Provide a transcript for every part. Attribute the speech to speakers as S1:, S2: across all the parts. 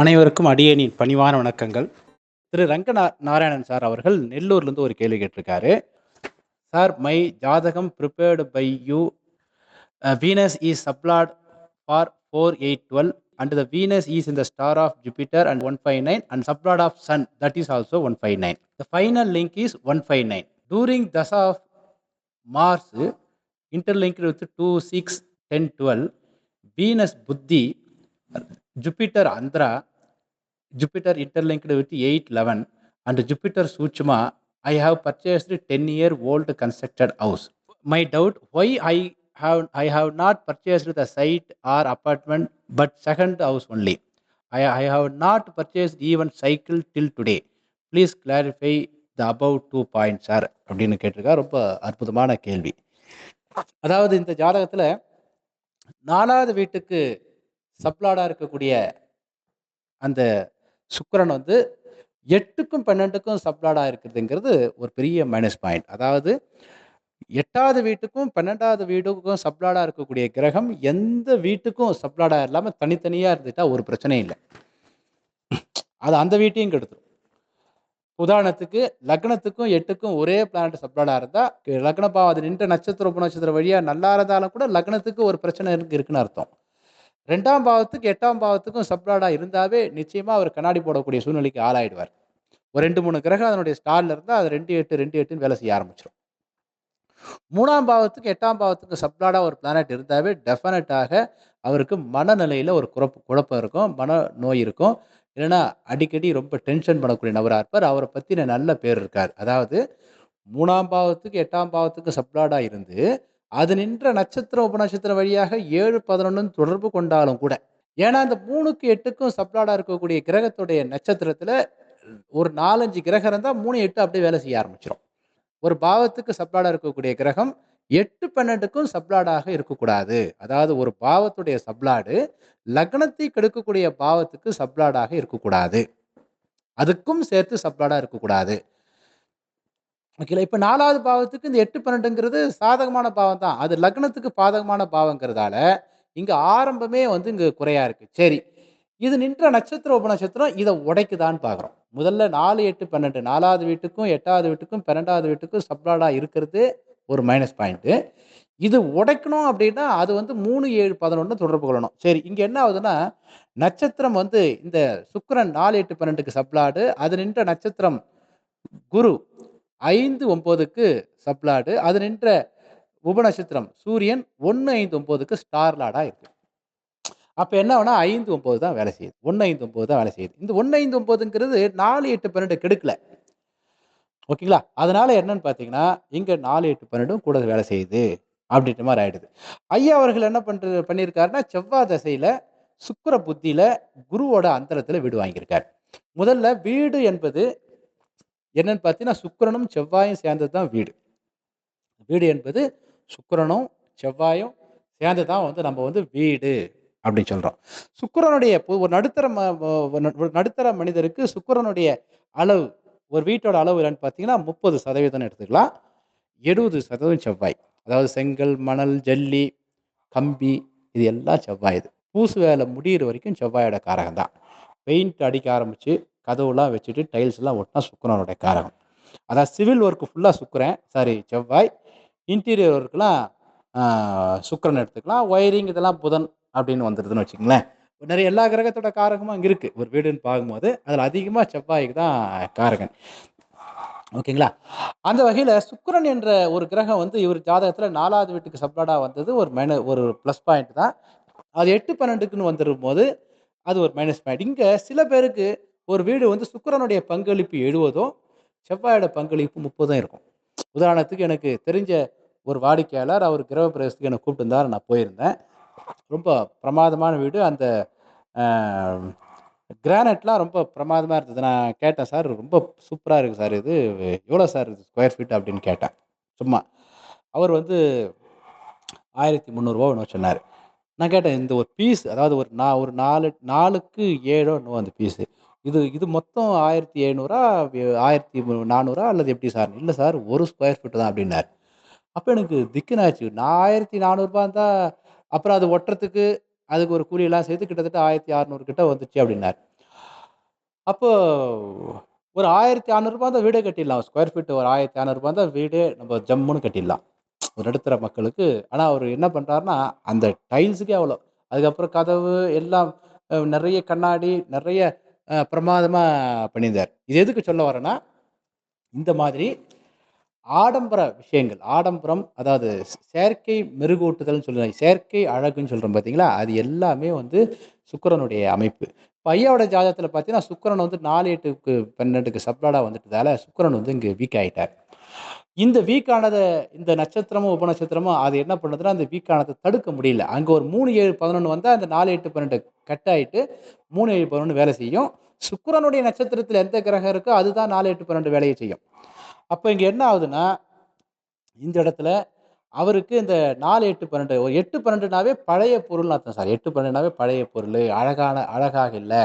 S1: அனைவருக்கும் அடியேனின் பணிவான வணக்கங்கள். திரு ரங்க நாராயணன் சார் அவர்கள் நெல்லூர்லேருந்து ஒரு கேள்வி கேட்டிருக்காரு. சார் மை ஜாதகம் prepared by you Venus is sub lord for four eight twelve and the Venus is in the star of Jupiter and one five nine and sub lord of sun that is also one five nine the final link is one five nine during dasha of Mars interlinked with 2, 6, 10, 12, Venus Buddhi, Jupiter Andhra, Jupiter interlinked with 8, 11, and Jupiter Suchma, I have purchased 10 year old constructed house. My doubt why I have I have not purchased the site or apartment but second house only. I, I have not purchased even cycle till today. Please clarify the above two points, sir. அப்படின்னு கேட்டிருக்கா ரொம்ப அற்புதமான கேள்வி அதாவது இந்த ஜாதகத்துல நாலாவது வீட்டுக்கு சப்ளாடா இருக்கக்கூடிய அந்த சுக்கரன் வந்து எட்டுக்கும் பன்னெண்டுக்கும் சப்ளாடா இருக்குதுங்கிறது ஒரு பெரிய மைனஸ் பாயிண்ட் அதாவது எட்டாவது வீட்டுக்கும் பன்னெண்டாவது வீட்டுக்கும் சப்ளாடா இருக்கக்கூடிய கிரகம் எந்த வீட்டுக்கும் சப்ளாடா இல்லாமல் தனித்தனியாக இருந்துட்டா ஒரு பிரச்சனையும் இல்லை. அது அந்த வீட்டையும் கெடுத்துரும். உதாரணத்துக்கு லக்னத்துக்கும் எட்டுக்கும் ஒரே பிளானட் சப்ளாடா இருந்தா லக்ன அது நின்ற நட்சத்திர உபநட்சத்திர வழியா நல்லா இருந்தாலும் கூட லக்னத்துக்கு ஒரு பிரச்சனை இருக்கு இருக்குன்னு அர்த்தம். ரெண்டாம் பாவத்துக்கு எட்டாம் பாவத்துக்கும் சப்ராடாக இருந்தாவே நிச்சயமாக அவர் கண்ணாடி போடக்கூடிய சூழ்நிலைக்கு ஆளாயிடுவார். ஒரு ரெண்டு மூணு கிரகம் அதனுடைய ஸ்டாலில் இருந்தால் அது ரெண்டு எட்டு ரெண்டு எட்டுன்னு வேலை செய்ய ஆரம்பிச்சிடும் மூணாம் பாவத்துக்கு எட்டாம் பாவத்துக்கு சப்ளாடாக ஒரு பிளானட் இருந்தாவே டெஃபினட்டாக அவருக்கு மனநிலையில் ஒரு குழப்ப குழப்பம் இருக்கும் மன நோய் இருக்கும். இல்லைன்னா அடிக்கடி ரொம்ப டென்ஷன் பண்ணக்கூடிய நபராக இருப்பார். அவரை பற்றின நல்ல பேர் இருக்கார். அதாவது மூணாம் பாவத்துக்கு எட்டாம் பாவத்துக்கு சப்ளாடாக இருந்து அது நின்ற நட்சத்திர உபநட்சத்திர வழியாக ஏழு பதினொன்னு தொடர்பு கொண்டாலும் கூட. ஏன்னா இந்த மூணுக்கு எட்டுக்கும் சப்ளாடா இருக்கக்கூடிய கிரகத்துடைய நட்சத்திரத்துல ஒரு நாலஞ்சு கிரகம் இருந்தால் மூணு எட்டு அப்படியே வேலை செய்ய ஆரம்பிச்சிடும் ஒரு பாவத்துக்கு சப்ளாடா இருக்கக்கூடிய கிரகம் எட்டு பன்னெண்டுக்கும் சப்ளாடாக இருக்கக்கூடாது. அதாவது ஒரு பாவத்துடைய சப்ளாடு லக்னத்தை கெடுக்கக்கூடிய பாவத்துக்கு சப்ளாடாக இருக்கக்கூடாது. அதுக்கும் சேர்த்து சப்ளாடா இருக்கக்கூடாது. ஓகேங்களா இப்போ நாலாவது பாவத்துக்கு இந்த எட்டு பன்னெண்டுங்கிறது சாதகமான பாவம் தான். அது லக்னத்துக்கு பாதகமான பாவங்கிறதால இங்க ஆரம்பமே வந்து இங்க குறையா இருக்கு. சரி. இது நின்ற நட்சத்திர உபநட்சத்திரம் இதை உடைக்குதான்னு பார்க்குறோம் முதல்ல நாலு எட்டு பன்னெண்டு. நாலாவது வீட்டுக்கும் எட்டாவது வீட்டுக்கும் பன்னெண்டாவது வீட்டுக்கும் சப்ளாடா இருக்கிறது ஒரு மைனஸ் பாயிண்ட்டு இது உடைக்கணும் அப்படின்னா அது வந்து மூணு ஏழு பதினொன்று தொடர்பு கொள்ளணும். சரி இங்கே என்ன ஆகுதுன்னா நட்சத்திரம் வந்து இந்த சுக்கரன் நாலு எட்டு பன்னெண்டுக்கு சப்ளாடு. அது நின்ற நட்சத்திரம் குரு ஐந்து ஒம்போதுக்கு சப்லாடு அது நின்ற உபநட்சத்திரம் சூரியன் ஒன்று ஐந்து ஒம்போதுக்கு ஸ்டார்லாடாக இருக்கு. அப்போ என்ன ஆகுனா ஐந்து ஒம்பது தான் வேலை செய்யுது. ஒன்று ஐந்து ஒம்பது தான் வேலை செய்யுது. இந்த ஒன்று ஐந்து ஒம்பதுங்கிறது நாலு எட்டு பன்னெண்டு கெடுக்கல. ஓகேங்களா? அதனால என்னன்னு பார்த்தீங்கன்னா இங்கே நாலு எட்டு பன்னெண்டும் கூட வேலை செய்யுது அப்படின்ற மாதிரி ஆயிடுது. ஐயா அவர்கள் என்ன பண்றது பண்ணியிருக்காருன்னா செவ்வாய் தசையில சுக்கர புத்தியில குருவோட அந்தரத்துல வீடு வாங்கியிருக்காரு. முதல்ல வீடு என்பது என்னன்னு பார்த்தீங்கன்னா சுக்கரனும் செவ்வாயும் சேர்ந்தது தான் வீடு. வீடு என்பது சுக்கரனும் செவ்வாயும் சேர்ந்து தான் வந்து நம்ம வந்து வீடு அப்படின்னு சொல்கிறோம் சுக்கரனுடைய ஒரு நடுத்தர ம- ஒரு நடுத்தர மனிதருக்கு சுக்கரனுடைய அளவு ஒரு வீட்டோட அளவு என்னன்னு பார்த்தீங்கன்னா முப்பது சதவீதம்னு எடுத்துக்கலாம். எழுபது சதவீதம் செவ்வாய். அதாவது செங்கல் மணல் ஜல்லி கம்பி இது எல்லாம் செவ்வாய் இது. பூசு வேலை முடியிற வரைக்கும் செவ்வாயோட காரகம் தான் பெயிண்ட் அடிக்க ஆரம்பிச்சு கதவுலாம் வச்சுட்டு டைல்ஸ் எல்லாம் ஒட்டினா சுக்கிரனுடைய காரகம். அதாவது சிவில் ஒர்க்கு ஃபுல்லாக சுக்கிரன் சாரி செவ்வாய். இன்டீரியர் ஒர்க்கெலாம் சுக்கரன் எடுத்துக்கலாம். ஒயரிங் இதெல்லாம் புதன் அப்படின்னு வந்துடுதுன்னு வச்சுங்களேன் நிறைய எல்லா கிரகத்தோட காரகமும் அங்கே இருக்குது ஒரு வீடுன்னு பார்க்கும்போது அதில் அதிகமாக செவ்வாய்க்கு தான் காரகன். ஓகேங்களா? அந்த வகையில் சுக்கரன் என்ற ஒரு கிரகம் வந்து இவர் ஜாதகத்தில் நாலாவது வீட்டுக்கு சப்ளாடாக வந்தது. ஒரு மைன ஒரு ப்ளஸ் பாயிண்ட் தான். அது எட்டு பன்னெண்டுக்குன்னு வந்துடும் போது அது ஒரு மைனஸ் பாயிண்ட் இங்கே சில பேருக்கு ஒரு வீடு வந்து சுக்கரனுடைய பங்களிப்பு எழுபதும் செவ்வாயோட பங்களிப்பு முப்பதும் இருக்கும். உதாரணத்துக்கு எனக்கு தெரிஞ்ச ஒரு வாடிக்கையாளர் அவர் கிரக பிரவேசத்துக்கு என்னை கூப்பிட்டுருந்தார் நான் போயிருந்தேன். ரொம்ப பிரமாதமான வீடு. அந்த கிரானைட்லாம் ரொம்ப பிரமாதமாக இருந்தது. நான் கேட்டேன் சார் ரொம்ப சூப்பராக இருக்குது சார் இது. எவ்வளோ சார் இது ஸ்கொயர் ஃபீட்? அப்படின்னு கேட்டேன். சும்மா. அவர் வந்து ஆயிரத்தி முந்நூறுரூவா ஒன்று சொன்னார். நான் கேட்டேன் இந்த ஒரு பீஸ் அதாவது ஒரு நான் ஒரு நாலு நாலுக்கு ஏழோ இன்னும் அந்த பீஸு. இது இது மொத்தம் ஆயிரத்தி ஐநூறா ஆயிரத்தி நானூறா அல்லது எப்படி சார் இல்லை சார் ஒரு ஸ்கொயர் ஃபீட் தான் அப்படின்னார் அப்போ எனக்கு திக்குனாச்சு நான் ஆயிரத்தி நானூறுபா இருந்தால் அப்புறம் அது ஒட்டுறதுக்கு அதுக்கு ஒரு கூலியெல்லாம் சேர்த்து கிட்டத்தட்ட ஆயிரத்தி அறநூறு கிட்ட வந்துச்சு அப்படின்னார் அப்போ ஒரு ஆயிரத்தி அறநூறுபா தான் வீடே கட்டிடலாம். ஸ்கொயர் ஃபீட் ஒரு ஆயிரத்தி அறநூறுபா தான் வீடே நம்ம ஜம்முன்னு கட்டிடலாம். ஒரு நடுத்தர மக்களுக்கு. ஆனால் அவர் என்ன பண்ணுறாருன்னா அந்த டைல்ஸுக்கே அவ்வளோ. அதுக்கப்புறம் கதவு எல்லாம் நிறைய கண்ணாடி, நிறைய பிரமாதமாக பண்ணியிருந்தார். இது எதுக்கு சொல்ல வரேன்னா, இந்த மாதிரி ஆடம்பர விஷயங்கள், ஆடம்பரம் அதாவது செயற்கை மெருகூட்டுதல்னு சொல்லுவாங்க. செயற்கை அழகுன்னு சொல்கிறோம் பார்த்தீங்களா? அது எல்லாமே வந்து சுக்கரனுடைய அமைப்பு. இப்போ ஐயாவோட ஜாதகத்தில் பார்த்தீங்கன்னா, சுக்கரன் வந்து நாலு எட்டுக்கு பன்னெண்டுக்கு சப்ளாடாக வந்துட்டதால, சுக்கரன் வந்து இங்கே வீக் ஆகிட்டார் இந்த வீக்கானதை இந்த நட்சத்திரமும், உபநட்சத்திரமும் அது என்ன பண்ணுதுன்னா, அந்த வீக்கானதை தடுக்க முடியல. அங்கே ஒரு மூணு ஏழு பதினொன்று வந்தால் அந்த 4, 8, 12 கட் ஆகிட்டு மூணு ஏழு பதினொன்று வேலை செய்யும். சுக்கரனுடைய நட்சத்திரத்தில் எந்த கிரகம் இருக்கோ, அதுதான் நாலு எட்டு பன்னெண்டு வேலையை செய்யும். அப்போ இங்கே என்ன ஆகுதுன்னா, இந்த இடத்துல அவருக்கு இந்த 4, 8, 12 ஒரு 8, 12னாவே பழைய பொருள்னு அர்த்தம் சார். 8, 12னாவே பழைய பொருள் அழகான அழகாக இல்லை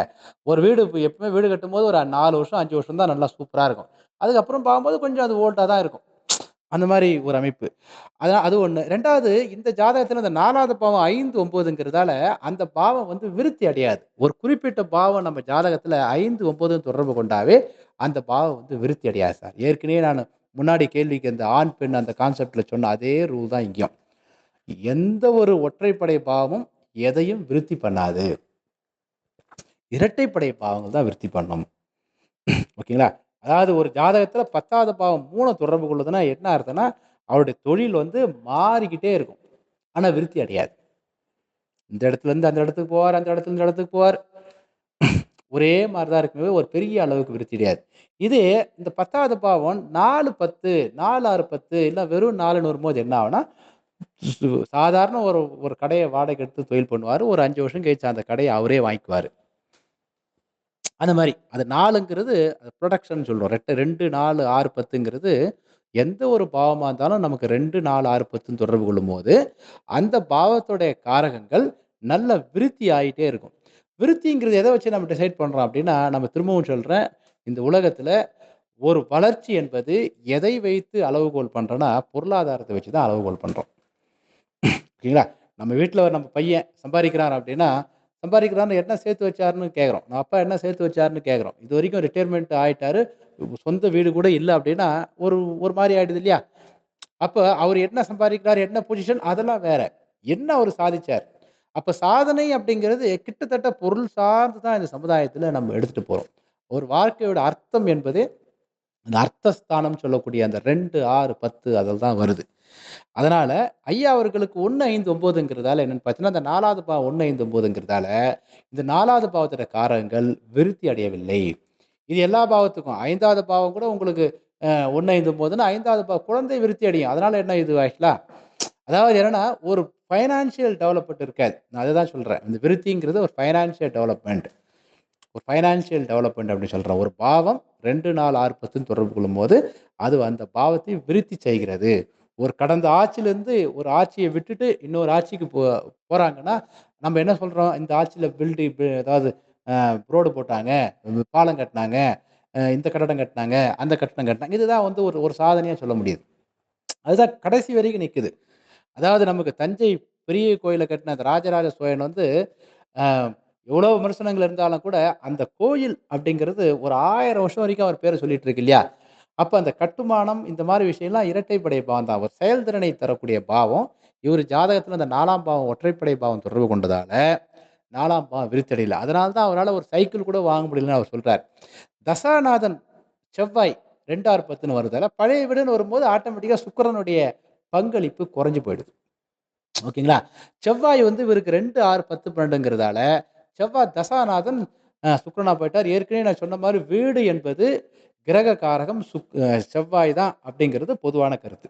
S1: ஒரு வீடு எப்பவுமே வீடு கட்டும்போது ஒரு நாலு வருஷம், அஞ்சு வருஷம் தான் நல்லா சூப்பராக இருக்கும். அதுக்கப்புறம் பார்க்கும்போது கொஞ்சம் அது ஓல்டாக தான் இருக்கும். அந்த மாதிரி ஒரு அமைப்பு. அதான் அது 1. 2வது இந்த ஜாதகத்தில் அந்த நாலாவது பாவம் 5, 9ங்கிறதால, அந்த பாவம் வந்து விருத்தி அடையாது. ஒரு குறிப்பிட்ட பாவம் நம்ம ஜாதகத்தில 5, 9 தொடர்பு கொண்டாவே, அந்த பாவம் வந்து விருத்தி அடையாது சார். ஏற்கனவே நான் முன்னாடி கேள்விக்கு அந்த ஆண், பெண் அந்த கான்செப்டில் சொன்ன அதே ரூல் தான் இங்கேயும். எந்த ஒரு ஒற்றைப்படை பாவமும் எதையும் விருத்தி பண்ணாது. இரட்டைப்படை பாவங்கள் தான் விருத்தி பண்ணும். ஓகேங்களா? அதாவது ஒரு ஜாதகத்தில் பத்தாவது பாவம் மூணு தொடர்பு கொள்ளுதுன்னா என்ன அர்த்தம்னா, அவருடைய தொழில் வந்து மாறிக்கிட்டே இருக்கும். ஆனால் விருத்தி அடையாது. இந்த இடத்துலேருந்து அந்த இடத்துக்கு போவார், அந்த இடத்துல இந்த இடத்துக்கு போவார். ஒரே மாதிரி தான் இருக்குமே ஒரு பெரிய அளவுக்கு விருத்தி அடையாது. இதே இந்த 10வது பாவம் நாலு பத்து நாலு ஆறு பத்து இல்லை வெறும் நாலுன்னு வரும்போது என்ன ஆகுனா சாதாரண ஒரு ஒரு கடையை வாடகை எடுத்து தொழில் பண்ணுவார் ஒரு அஞ்சு வருஷம் கழிச்சு அந்த கடையை அவரே வாங்கிக்குவார் அந்த மாதிரி அது 4ங்கிறது புரொடக்ஷன் சொல்றோம். ரெட்ட 2, 4, 6, 10ங்கிறது எந்த ஒரு பாவமாக இருந்தாலும் நமக்கு 2, 4, 6, 10ன்னு தொடர்பு கொள்ளும்போது, அந்த பாவத்துடைய காரகங்கள் நல்ல விருத்தி ஆகிட்டே இருக்கும். விருத்திங்கிறது எதை வச்சு நம்ம டிசைட் பண்ணுறோம் அப்படின்னா நம்ம திரும்பவும் சொல்கிறேன் இந்த உலகத்தில் ஒரு வளர்ச்சி என்பது எதை வைத்து அளவுகோல் பண்ணுறோன்னா பொருளாதாரத்தை வச்சு தான் அளவுகோல் பண்ணுறோம் ஓகேங்களா? நம்ம வீட்டில் நம்ம பையன் சம்பாதிக்கிறார் அப்படின்னா சம்பாரிக்கிறார்ன்னு என்ன சேர்த்து வச்சாருன்னு கேட்குறோம். நம்ம அப்பா என்ன சேர்த்து வச்சாருன்னு கேட்குறோம். இது வரைக்கும் ரிட்டையர்மெண்ட் ஆகிட்டாரு சொந்த வீடு கூட இல்லை அப்படின்னா ஒரு ஒரு மாதிரி ஆகிடுது இல்லையா? அப்போ அவர் என்ன சம்பாதிக்கிறார் என்ன பொசிஷன் அதெல்லாம் வேற. என்ன அவர் சாதிச்சார்? அப்போ சாதனை அப்படிங்கிறது கிட்டத்தட்ட பொருள் சார்ந்து தான் இந்த சமுதாயத்தில் நம்ம எடுத்துகிட்டு போகிறோம் ஒரு வாழ்க்கையோட அர்த்தம் என்பது, அந்த அர்த்தஸ்தானம் சொல்லக்கூடிய அந்த ரெண்டு ஆறு பத்து அதில் தான் வருது. அதனால ஐயா அவர்களுக்கு 1, 5, 9ங்கிறதால என்னன்னு பார்த்தீங்கன்னா, அந்த நாலாவது பாவம் 1, 5, 9ங்கிறதால, இந்த நாலாவது பாவத்தோட காரகங்கள் விருத்தி அடையவில்லை. இது எல்லா பாவத்துக்கும் ஐந்தாவது பாவம் கூட உங்களுக்கு ஒன்று ஐந்து ஒம்போதுன்னா ஐந்தாவது பாவம் குழந்தை விருத்தி அடையும். அதனால என்ன இது ஆக்சுவலா அதாவது என்னன்னா, ஒரு ஃபைனான்சியல் டெவலப்மெண்ட் இருக்காது. நான் அதை தான் சொல்கிறேன் இந்த விருத்திங்கிறது ஒரு ஃபைனான்சியல் டெவலப்மெண்ட் ஒரு ஃபைனான்சியல் டெவலப்மெண்ட் அப்படின்னு சொல்கிற ஒரு பாவம் 2, 4, 6, 10ன்னு தொடர்பு கொள்ளும்போது, அது அந்த பாவத்தை விருத்தி செய்கிறது. ஒரு கடந்த ஆட்சியிலேருந்து ஒரு ஆட்சியை விட்டுட்டு இன்னொரு ஆட்சிக்கு போ போகிறாங்கன்னா நம்ம என்ன சொல்கிறோம் இந்த ஆட்சியில் பில்டி ஏதாவது அதாவது ரோடு போட்டாங்க, பாலம் கட்டினாங்க இந்த கட்டடம் கட்டினாங்க அந்த கட்டடம் கட்டினாங்க இதுதான் வந்து ஒரு ஒரு சாதனையாக சொல்ல முடியுது. அதுதான் கடைசி வரைக்கும் நிற்குது அதாவது நமக்கு தஞ்சை பெரிய கோயிலை கட்டின அந்த ராஜராஜ சோழன் வந்து, எவ்வளோ விமர்சனங்கள் இருந்தாலும் கூட, அந்த கோயில் அப்படிங்கிறது ஒரு ஆயிரம் வருஷம் வரைக்கும் அவர் பேரை சொல்லிட்டு இருக்கு இல்லையா? அப்போ அந்த கட்டுமானம் இந்த மாதிரி விஷயம்லாம் இரட்டைப்படை பாவம் தான். ஒரு செயல்திறனை தரக்கூடிய பாவம். இவர் ஜாதகத்தில் அந்த நாலாம் பாவம் ஒற்றைப்படை பாவம் தொடர்பு கொண்டதால, நாலாம் பாவம் விருத்தி அதனால தான் அவரால் ஒரு சைக்கிள் கூட வாங்க முடியலன்னு அவர் சொல்கிறார் தசாநாதன் செவ்வாய் 2, 6, 10ன்னு வருதால, பழைய வீடுன்னு வரும்போது ஆட்டோமேட்டிக்காக சுக்கரனுடைய பங்களிப்பு குறைஞ்சு போயிடுது. ஓகேங்களா? செவ்வாய் வந்து இவருக்கு 2, 6, 10, 12ங்கிறதால, செவ்வாய் தசாநாதன் சுக்கரனா போயிட்டார். ஏற்கனவே நான் சொன்ன மாதிரி வீடு என்பது கிரக காரகம் சுக் செவ்வாய் தான் அப்படிங்கிறது பொதுவான கருத்து.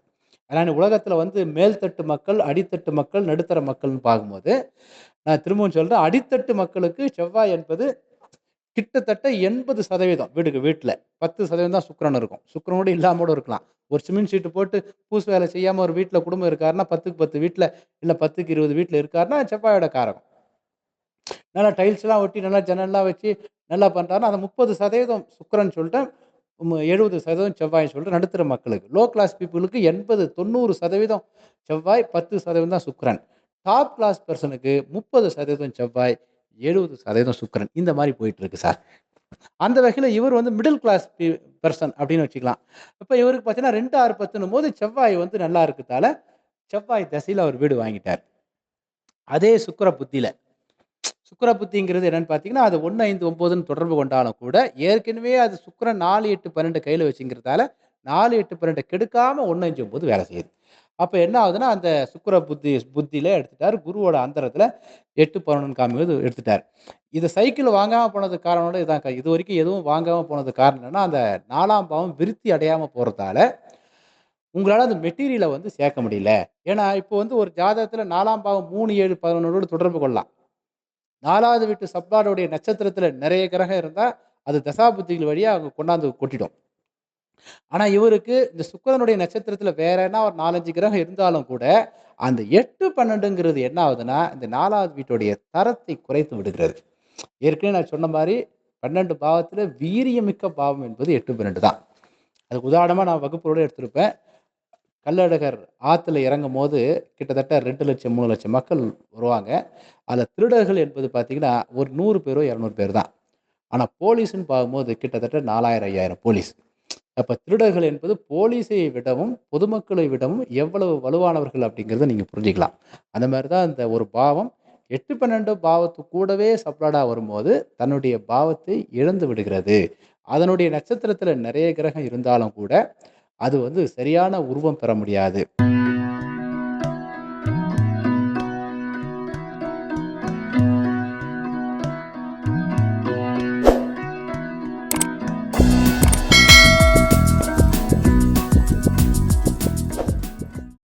S1: அதனால் உலகத்தில் வந்து மேல்தட்டு மக்கள், அடித்தட்டு மக்கள், நடுத்தர மக்கள்னு பார்க்கும்போது, நான் திரும்பவும் சொல்கிறேன் அடித்தட்டு மக்களுக்கு செவ்வாய் என்பது கிட்டத்தட்ட 80% வீடுக்கு வீட்டில் பத்து சதவீதம் தான் சுக்கரன் இருக்கும். சுக்கரனோடு இல்லாம கூட இருக்கலாம். ஒரு சிமெண்ட் சீட்டு போட்டு பூசு வேலை செய்யாமல் ஒரு வீட்டில் குடும்பம் இருக்காருன்னா, பத்துக்கு பத்து வீட்டில் இல்லை பத்துக்கு இருபது வீட்டில் இருக்காருன்னா, செவ்வாயோட காரகம். நல்லா டைல்ஸ்லாம் ஒட்டி, நல்லா ஜன்னல்லாம் வச்சு நல்லா பண்றாருன்னா, அந்த 30% சுக்கிரன் சொல்லிட்டேன். ம் 70% செவ்வாய்ன்னு சொல்லிட்டு நடுத்தர மக்களுக்கு. லோ கிளாஸ் பீப்புளுக்கு எண்பது தொண்ணூறு சதவீதம் செவ்வாய், 10% தான் சுக்கரன் டாப் கிளாஸ் பர்சனுக்கு முப்பது சதவீதம் செவ்வாய், எழுபது சதவீதம் சுக்கரன் இந்த மாதிரி போயிட்டு இருக்கு சார். அந்த வகையில் இவர் வந்து மிடில் கிளாஸ் பர்சன் அப்படின்னு வச்சுக்கலாம். இப்போ இவருக்கு பார்த்தீங்கன்னா 2, 6, 10ன்னும்போது செவ்வாய் வந்து நல்லா இருக்கிறதால செவ்வாய் தசையில் அவர் வீடு வாங்கிட்டார். அதே சுக்கர புத்தியில் சுக்கிர புத்திங்கிறது என்னன்னு பார்த்தீங்கன்னா, அது 1, 5, 9ன்னு தொடர்பு கொண்டாலும் கூட, ஏற்கனவே அது சுக்கரன் நாலு எட்டு பன்னெண்டு கையில் வச்சுங்கிறதால, நாலு எட்டு பன்னெண்டு கெடுக்காமல் ஒன்று அஞ்சு ஒம்பது வேலை செய்யுது. அப்போ என்ன ஆகுதுன்னா, அந்த சுக்கிர புத்தி புத்தியில எடுத்துட்டார் குருவோட அந்தரத்துல 8, 11ன்னு காமி எடுத்துவிட்டார் இது சைக்கிள் வாங்காமல் போனது காரணம் இதான்க்கா. இதுவரைக்கும் எதுவும் வாங்காமல் போனதுக்கு காரணம் என்னன்னா, அந்த நாலாம் பாவம் விருத்தி அடையாமல் போகிறதால உங்களால் அந்த மெட்டீரியலை வந்து சேர்க்க முடியல. ஏன்னா, இப்போ வந்து ஒரு ஜாதகத்தில் நாலாம் பாவம் 3, 7, 11ஓடு தொடர்பு கொள்ளலாம். நாலாவது வீட்டு சப்ளாடுடைய நட்சத்திரத்துல நிறைய கிரகம் இருந்தா, அது தசாபுத்திகள் வழியா அவங்க கொண்டாந்து கொட்டிடும். ஆனா, இவருக்கு இந்த சுக்கிரனுடைய நட்சத்திரத்துல வேற என்ன ஒரு 4, 5 கிரகம் இருந்தாலும் கூட, அந்த 8, 12ங்கிறது என்ன ஆகுதுன்னா, இந்த நாலாவது வீட்டுடைய தரத்தை குறைத்து விடுகிறது. ஏற்கனவே நான் சொன்ன மாதிரி பன்னெண்டு பாவத்துல வீரியமிக்க பாவம் என்பது 8, 12 தான். அதுக்கு உதாரணமா நான் வகுப்புகளோட எடுத்திருப்பேன். கள்ளழகர் இறங்கும் இறங்கும்போது கிட்டத்தட்ட ரெண்டு லட்சம் மூணு லட்சம் மக்கள் வருவாங்க. அதில் திருடர்கள் என்பது பார்த்தீங்கன்னா, ஒரு நூறு பேரோ, 200 பேர் தான். ஆனால் போலீஸ்ன்னு பார்க்கும்போது கிட்டத்தட்ட 4000, 5000 போலீஸ். அப்போ திருடர்கள் என்பது போலீஸை விடவும், பொதுமக்களை விடவும் எவ்வளவு வலுவானவர்கள் அப்படிங்கிறத நீங்கள் புரிஞ்சுக்கலாம். அந்த மாதிரி தான் இந்த ஒரு பாவம் 8, 12 பாவத்து கூடவே சப்ளாடாக வரும்போது, தன்னுடைய பாவத்தை இழந்து விடுகிறது. அதனுடைய நட்சத்திரத்தில் நிறைய கிரகம் இருந்தாலும் கூட, அது வந்து சரியான உருவம் பெற முடியாது.